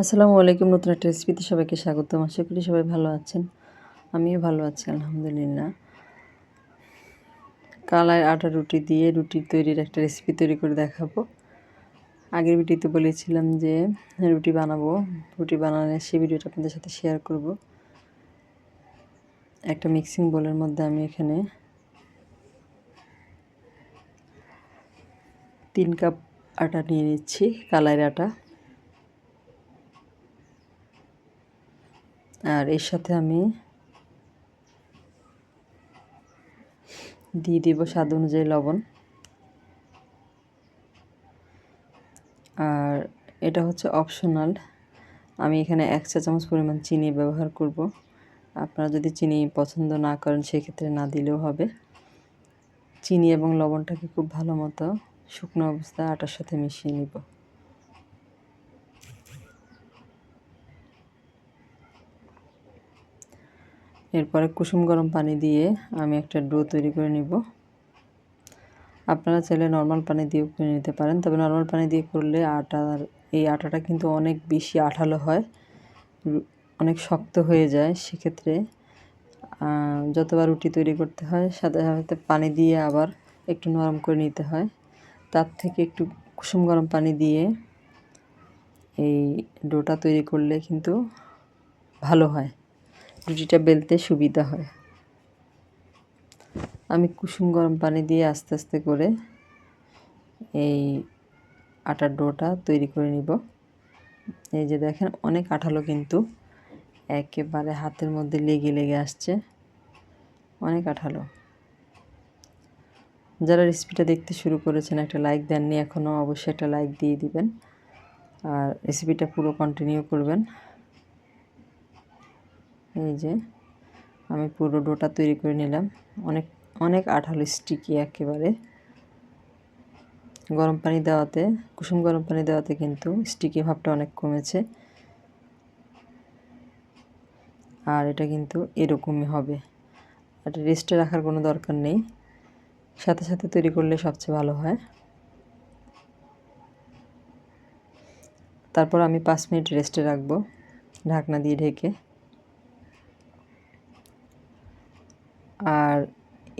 আসসালামু আলাইকুম, নতুন একটা রেসিপিতে সবাইকে স্বাগতম। আশা করি সবাই ভালো আছেন। আমিও ভালো আছি, আলহামদুলিল্লাহ। কালার আটা রুটি দিয়ে রুটি তৈরির একটা রেসিপি তৈরি করে দেখাবো। আগের ভিডিওতে বলেছিলাম যে, রুটি বানাবো, রুটি বানানোর সেই ভিডিওটা আপনাদের সাথে শেয়ার করব। একটা মিক্সিং বোলের মধ্যে আমি এখানে তিন কাপ আটা নিয়ে নিচ্ছি কালার আটা। আর এর সাথে আমি দিয়ে দিব স্বাদ অনুযায়ী লবণ। আর এটা হচ্ছে অপশনাল। আমি এখানে এক চা চামচ পরিমাণ চিনি ব্যবহার করব। আপনারা যদি চিনি পছন্দ না করেন, সেক্ষেত্রে না দিলেও হবে। চিনি এবং লবণটাকে খুব ভালো মতো শুকনো অবস্থায় আটার সাথে মিশিয়ে নিব। এরপরে কুসুম গরম পানি দিয়ে আমি একটা ডো তৈরি করে নিব। আপনারা চাইলে নর্মাল পানি দিয়েও করে নিতে পারেন, তবে নর্মাল পানি দিয়ে করলে আটার এই আটাটা কিন্তু অনেক বেশি আঠালো হয়, অনেক শক্ত হয়ে যায় সেক্ষেত্রে। যতবার রুটি তৈরি করতে হয়, সাথে সাথে পানি দিয়ে আবার একটু নরম করে নিতে হয়। তার থেকে একটু কুসুম গরম পানি দিয়ে এই ডোটা তৈরি করলে কিন্তু ভালো হয়। রুটিটা বেলতে সুবিধা হয়। আমি কুসুম গরম পানি দিয়ে আস্তে আস্তে করে এই আটার ডোটা তৈরি করে নিব। এই যে দেখেন, অনেক আঠালো কিন্তু একেবারে হাতের মধ্যে লেগে লেগে আসছে। অনেক আঠালো। যারা রেসিপিটা দেখতে শুরু করেছেন, একটা লাইক দেননি এখনও অবশ্যই একটা লাইক দিয়ে দিবেন। আর রেসিপিটা পুরো কন্টিনিউ করবেন। এই যে, আমি পুরো ডোটা তৈরি করে নিলাম। অনেক অনেক আঠালো স্টিকি একেবারে। গরম পানি দেওয়াতে, কুসুম গরম পানি দেওয়াতে কিন্তু স্টিকি ভাবটা অনেক কমেছে। আর এটা কিন্তু এরকমই হবে। এটা রেস্টে রাখার কোনো দরকার নেই। সাথে সাথে তৈরি করলে সবচেয়ে ভালো হয়। তারপর আমি পাঁচ মিনিট রেস্টে রাখব। ঢাকনা দিয়ে ঢেকে। আর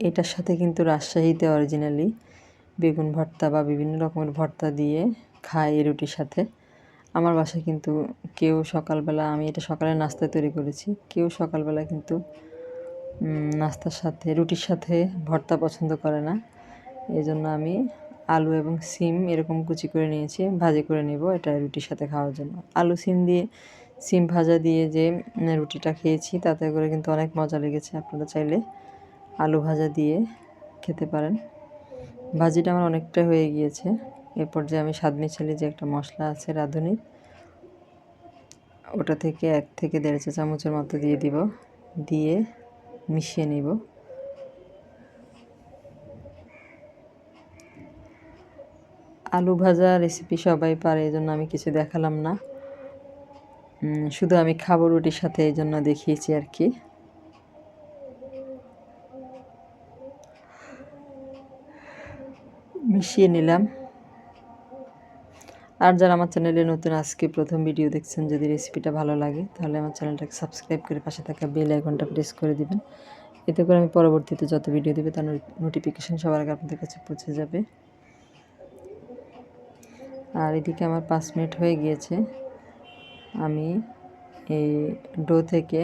এটার সাথে কিন্তু রাজশাহীতে অরিজিনালি বেগুন ভর্তা বা বিভিন্ন রকমের ভর্তা দিয়ে খায় এই রুটির সাথে। আমার বাসায় কিন্তু কেউ সকালবেলা, আমি এটা সকালে নাস্তা তৈরি করেছি, কেউ সকালবেলা কিন্তু নাস্তার সাথে, রুটির সাথে ভর্তা পছন্দ করে না। এই জন্য আমি আলু এবং সিম এরকম কুচি করে নিয়েছি, ভাজি করে নেব এটা রুটির সাথে খাওয়ার জন্য। আলু সিম দিয়ে, সিম ভাজা দিয়ে যে রুটিটা খেয়েছি তাতে করে কিন্তু অনেক মজা লেগেছে, আপনারা চাইলে আলু ভাজা দিয়ে খেতে পারেন। ভাজিটা আমার অনেকটা হয়ে গিয়েছে। এরপর যে আমি স্বাদ মিছালি যে একটা মশলা আছে রাঁধুনি, ওটা থেকে এক থেকে দেড় চা চামচের মতো দিয়ে দিব। দিয়ে মিশিয়ে নিব। আলু ভাজা রেসিপি সবাই পারে এই জন্য আমি কিছু দেখালাম না। শুধু আমি খাব রুটির সাথে এই জন্য দেখিয়েছি আর কি। মিশিয়ে নিলাম। আর যারা আমার চ্যানেলে নতুন, আজকে প্রথম ভিডিও দেখছেন, যদি রেসিপিটা ভালো লাগে, তাহলে আমার চ্যানেলটাকে সাবস্ক্রাইব করে পাশে থাকা বেল আইকনটা প্রেস করে দিবেন। এতে করে আমি পরবর্তীতে যত ভিডিও দেবে, তার নোটিফিকেশান সবার আগে আপনাদের কাছে পৌঁছে যাবে। আর এদিকে আমার পাঁচ মিনিট হয়ে গিয়েছে। আমি এই ডো থেকে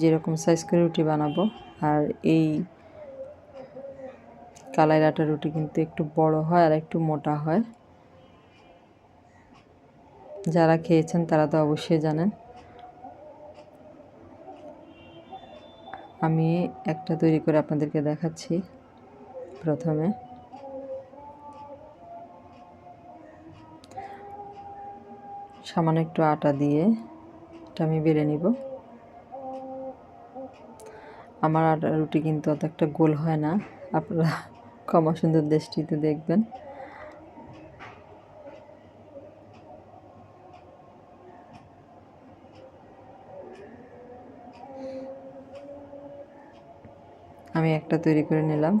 যেরকম সাইজ করে রুটি বানাবো, আর এই কালাই আটা রুটি কিন্তু একটু বড় হয় আর একটু মোটা হয়। যারা খেয়েছেন তারা তো অবশ্যই জানেন। আমি একটা তৈরি করে আপনাদেরকে দেখাচ্ছি প্রথমে। সামান্য একটু আটা দিয়ে এটা আমি বেলে নিব। আমার আটা রুটি কিন্তু অত একটা গোল হয় না। আপনারা ক্ষমা সুন্দর দেশটিতে দেখবেন। আমি একটা তৈরি করে নিলাম।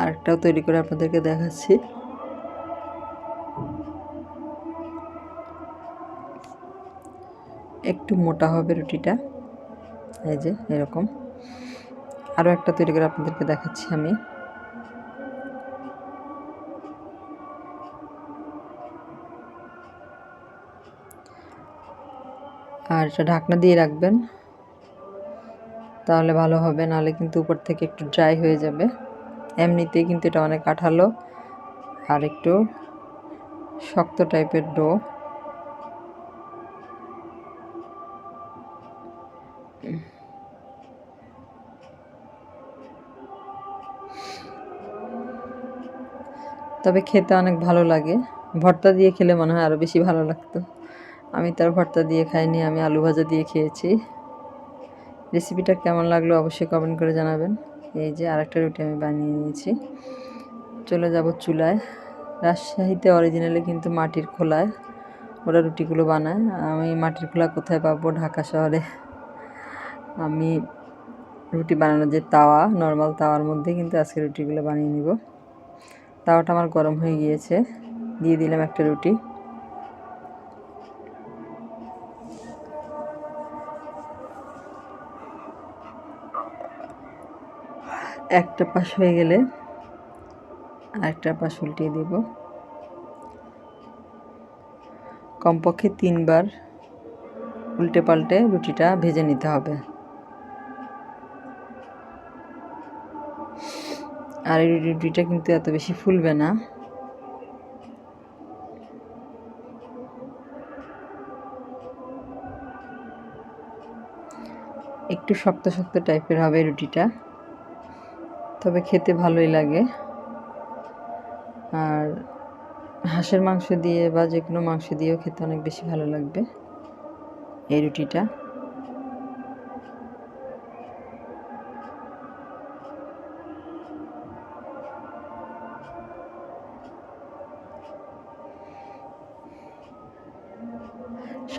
আরেকটাও তৈরি করে আপনাদেরকে দেখাচ্ছি। একটু মোটা হবে রুটিটা। এই যে, এরকম। আরও একটা তৈরি করে আপনাদেরকে দেখাচ্ছি আমি। আর এটা ঢাকনা দিয়ে রাখবেন। তাহলে ভালো হবে, নাহলে কিন্তু উপর থেকে একটু ড্রাই হয়ে যাবে। এমনিতেই কিন্তু এটা অনেক আঠালো আর একটু শক্ত টাইপের ডো। তবে খেতে অনেক ভালো লাগে। ভর্তা দিয়ে খেলে মনে হয় আরও বেশি ভালো লাগতো। আমি তার ভর্তা দিয়ে খাইনি, আমি আলু ভাজা দিয়ে খেয়েছি। রেসিপিটা কেমন লাগল অবশ্যই কমেন্ট করে জানাবেন। এই যে আরেকটা রুটি আমি বানিয়ে নিয়েছি। চলে যাব চুলায়। রাজশাহীতে অরিজিনালি কিন্তু মাটির খোলায় ওরা রুটিগুলো বানায়। আমি মাটির খোলা কোথায় পাবো? ঢাকা শহরে। আমি রুটি বানানোর যে তাওয়া নর্মাল তাওয়ার মধ্যে কিন্তু আজকে রুটিগুলো বানিয়ে নিব। তাওয়াটা আমার গরম হয়ে গিয়েছে। দিয়ে দিলাম একটা রুটি। একটা পাশ হয়ে গেলে আরেকটা পাশ উল্টিয়ে দেব। কমপক্ষে তিনবার উল্টে পাল্টে রুটিটা ভেজে নিতে হবে। আর এই রুটিটা কিন্তু এত বেশি ফুলবে না। একটু শক্ত শক্ত টাইপের হবে রুটিটা, তবে খেতে ভালোই লাগে। আর হাঁসের মাংস দিয়ে বা যে কোনো মাংস দিয়েও খেতে অনেক বেশি ভালো লাগবে এই রুটিটা।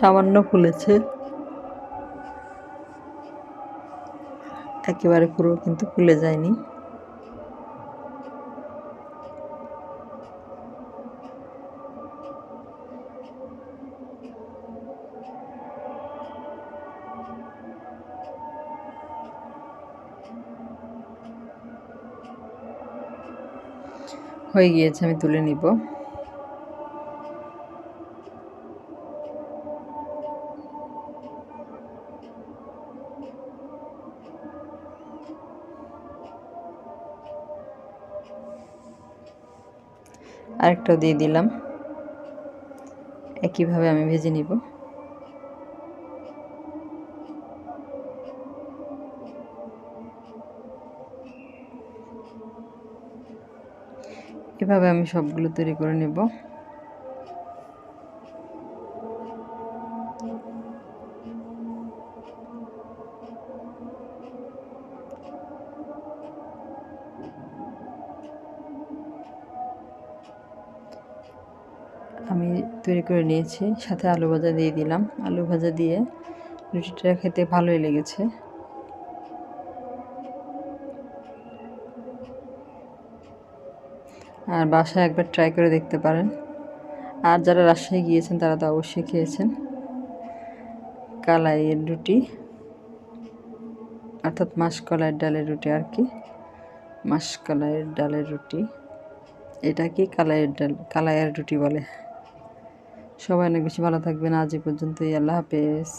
সামান্য ফুলেছে। একেবারে পুরো কিন্তু ফুলে যায়নি। হয়ে গিয়েছে আমি তুলে নিব। আরেকটাও দিয়ে দিলাম। একইভাবে আমি ভেজে নিব। এভাবে আমি সবগুলো তৈরি করে নেব। তৈরি করে নিয়েছি। সাথে আলু ভাজা দিয়ে দিলাম। আলু ভাজা দিয়ে রুটিটা খেতে ভালোই লেগেছে। আর বাসায় একবার ট্রাই করে দেখতে পারেন। আর যারা রাজশাহী গিয়েছেন, তারা তো অবশ্যই খেয়েছেন। কালাইয়ের রুটি, অর্থাৎ মাসকলাইয়ের ডালের রুটি আর কি। মাসকলাইয়ের ডালের রুটি। এটা কি কালাইয়ের ডাল, কালাইয়ের রুটি বলে? সবাই অনেক বেশি ভালো থাকবেন। আজ এই পর্যন্তই। আল্লাহ হাফেজ।